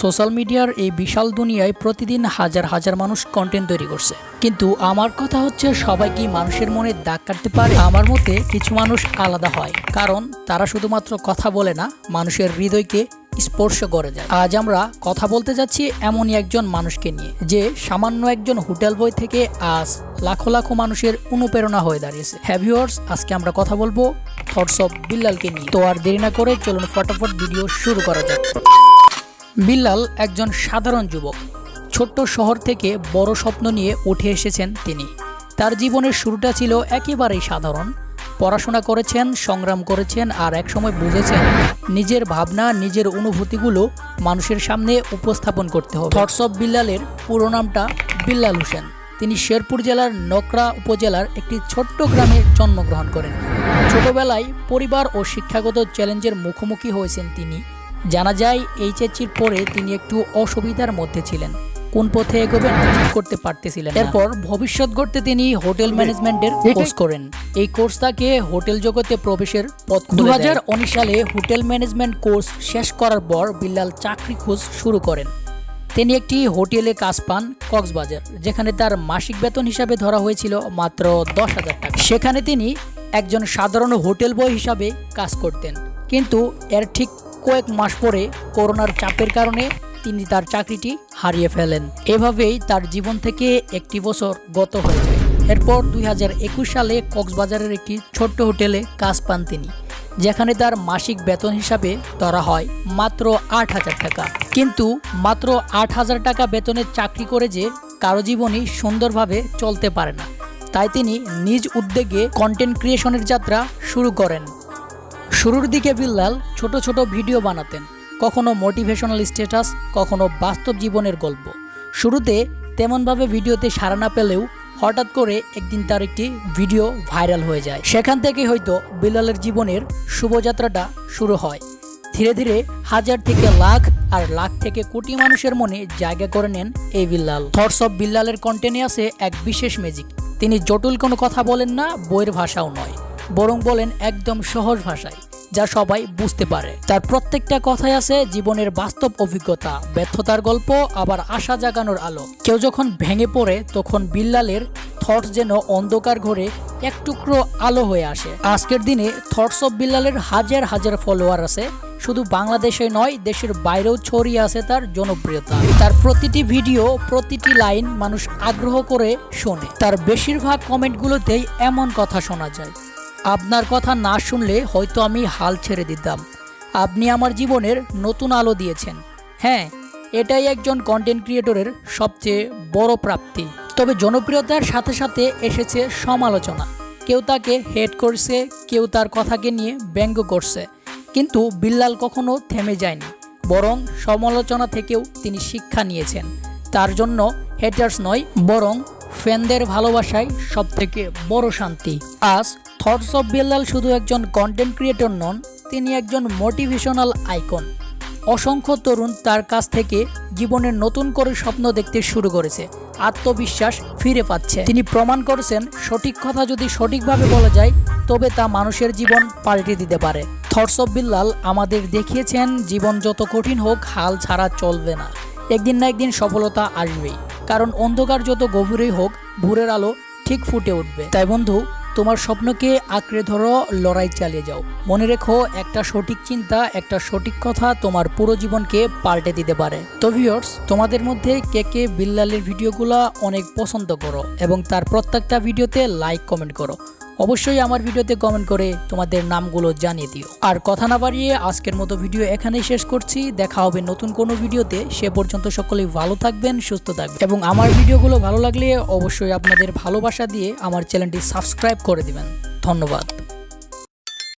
Social মিডিয়ার এই বিশাল দুনিয়ায় প্রতিদিন হাজার হাজার মানুষ কন্টেন্ট তৈরি করছে। কিন্তু আমার কথা হচ্ছে, সবাই কি মানুষের মনে দাগ কাটতে পারে? আমার মতে কিছু মানুষ আলাদা হয়, কারণ তারা শুধুমাত্র কথা বলে না, মানুষের হৃদয়কে স্পর্শ করে যায়। আজ আমরা কথা বলতে যাচ্ছি এমনই একজন মানুষকে নিয়ে, যে সামান্য একজন হোটেল বই থেকে আজ লাখো লাখো মানুষের অনুপ্রেরণা হয়ে দাঁড়িয়েছে। হ্যাভিওয়ার্স আজকে আমরা কথা বলব থটস অফ বিল্লালকে নিয়ে। তো আর দেরি না করে চলুন ফটাফট ভিডিও শুরু করা যাক। বিল্লাল একজন সাধারণ যুবক। ছোট্ট শহর থেকে বড় স্বপ্ন নিয়ে উঠে এসেছেন তিনি। তার জীবনের শুরুটা ছিল একেবারেই সাধারণ। পড়াশোনা করেছেন, সংগ্রাম করেছেন আর একসময় বুঝেছেন নিজের ভাবনা, নিজের অনুভূতিগুলো মানুষের সামনে উপস্থাপন করতে হবে। থটস অফ বিল্লালের পুরো নামটা বিল্লাল হোসেন। তিনি শেরপুর জেলার নকরা উপজেলার একটি ছোট্ট গ্রামে জন্মগ্রহণ করেন। ছোটবেলায় পরিবার ও শিক্ষাগত চ্যালেঞ্জের মুখোমুখি হয়েছেন তিনি। জানা যায় এইচএসির পরে তিনি একটু অসুবিধার মধ্যে ছিলেন। কোন পথে এগোবেন ঠিক করতে পারতেছিলেন এরপর ভবিষ্যৎ গড়তে তিনি হোটেল ম্যানেজমেন্টের কোর্স করেন। এই কোর্স তাকে হোটেল জগতে প্রবেশের পথ দু সালে হোটেল ম্যানেজমেন্ট কোর্স শেষ করার পর বিল্লাল চাকরি খোঁজ শুরু করেন। তিনি একটি হোটেলে কাজ পান কক্সবাজার যেখানে তার মাসিক বেতন হিসাবে ধরা হয়েছিল মাত্র দশ হাজার টাকা। সেখানে তিনি একজন সাধারণ হোটেল বয় হিসাবে কাজ করতেন। কিন্তু এর ঠিক কয়েক মাস পরে করোনার চাপের কারণে তিনি তার চাকরিটি হারিয়ে ফেলেন। এভাবেই তার জীবন থেকে একটি বছর গত হয়ে যায়। এরপর দুই হাজার একুশ সালে কক্সবাজারের একটি ছোট্ট হোটেলে কাজ পান তিনি, যেখানে তার মাসিক বেতন হিসাবে ধরা হয় মাত্র আট হাজার টাকা। কিন্তু মাত্র আট হাজার টাকা বেতনের চাকরি করে যে কারও জীবনই সুন্দরভাবে চলতে পারে না, তাই তিনি নিজ উদ্যোগে কন্টেন্ট ক্রিয়েশনের যাত্রা শুরু করেন। শুরুর দিকে বিল্লাল ছোট ছোট ভিডিও বানাতেন, কখনো মোটিভেশনাল স্ট্যাটাস কখনো বাস্তব জীবনের গল্প। শুরুতে তেমনভাবে ভিডিওতে সাড়া না পেলেও হঠাৎ করে একদিন তার একটি ভিডিও ভাইরাল হয়ে যায়। সেখান থেকে হয়তো বিল্লালের জীবনের শুভযাত্রাটা শুরু হয়। ধীরে ধীরে হাজার থেকে লাখ আর লাখ থেকে কোটি মানুষের মনে জায়গা করে নেন এই বিল্লাল। থটস অফ বিল্লালের কন্টেন্টে আছে এক বিশেষ ম্যাজিক তিনি জটিল কোনো কথা বলেন না, বইয়ের ভাষাও নয়। বরং বলেন একদম সহজ ভাষায়, যা সবাই বুঝতে পারে। তার প্রত্যেকটা কথাই আছে জীবনের বাস্তব অভিজ্ঞতা, ব্যর্থতার গল্প, আবার আশা জাগানোর আলো। কেউ যখন ভেঙে পড়ে, তখন বিল্লালের থটস যেন অন্ধকার ঘরে এক টুকরো আলো হয়ে আসে। আজকের দিনে থটস অফ বিল্লালের হাজার হাজার ফলোয়ার আছে। শুধু বাংলাদেশে নয়, দেশের বাইরেও ছড়িয়ে আছে তার জনপ্রিয়তা। তার প্রতিটি ভিডিও, প্রতিটি লাইন মানুষ আগ্রহ করে শোনে। তার বেশিরভাগ কমেন্টগুলোতেই এমন কথা শোনা যায়। আপনার কথা না শুনলে হয়তো আমি হাল ছেড়ে দিতাম। আপনি আমার জীবনের নতুন আলো দিয়েছেন। হ্যাঁ এটাই একজন কন্টেন্ট ক্রিয়েটরের সবচেয়ে বড় প্রাপ্তি। তবে জনপ্রিয়তার সাথে সাথে এসেছে সমালোচনা। কেউ তাকে হেড করছে, কেউ তার কথাকে নিয়ে ব্যঙ্গ করছে। কিন্তু বিল্লাল কখনো থেমে যায়নি। বরং সমালোচনা থেকেও তিনি শিক্ষা নিয়েছেন। তার জন্য হেটার্স নয়, বরং ফ্যানদের ভালোবাসায় সব থেকে বড় শান্তি। আজ থটস অফ বিল্লাল শুধু একজন কন্টেন্ট ক্রিয়েটর নন, তিনি একজন মোটিভেশনাল আইকন অসংখ্য তরুণ তার কাছ থেকে জীবনের নতুন করে স্বপ্ন দেখতে শুরু করেছে, আত্মবিশ্বাস ফিরে পাচ্ছে। তিনি প্রমাণ করেছেন, সঠিক কথা যদি সঠিকভাবে বলা যায়, তবে তা মানুষের জীবন পাল্টে দিতে পারে। থটস অফ বিল্লাল আমাদের দেখিয়েছেন, জীবন যত কঠিন হোক, হাল ছাড়া চলবে না। একদিন না একদিন সফলতা আসবেই। কারণ অন্ধকার যত গভীরই হোক, ভোরের আলো ঠিক ফুটে উঠবে। তাই বন্ধু তোমার স্বপ্নকে আঁকড়ে ধরো, লড়াই চালিয়ে যাও। মনে রেখো, একটা সঠিক চিন্তা, একটা সঠিক কথা তোমার পুরো জীবনকে পাল্টে দিতে পারে। তো ভিউয়ার্স তোমাদের মধ্যে কে কে বিল্লালের ভিডিওগুলো অনেক পছন্দ করো এবং তার প্রত্যেকটা ভিডিওতে লাইক কমেন্ট করো। অবশ্যই আমার ভিডিওতে কমেন্ট করে তোমাদের নামগুলো জানিয়ে দিও। আর কথা না বাড়িয়ে আজকের মতো ভিডিও এখানেই শেষ করছি। দেখা হবে নতুন কোনো ভিডিওতে। সে পর্যন্ত সকলেই ভালো থাকবেন, সুস্থ থাকবেন। এবং আমার ভিডিওগুলো ভালো লাগলে অবশ্যই আপনাদের ভালোবাসা দিয়ে আমার চ্যানেলটি সাবস্ক্রাইব করে দিবেন। ধন্যবাদ।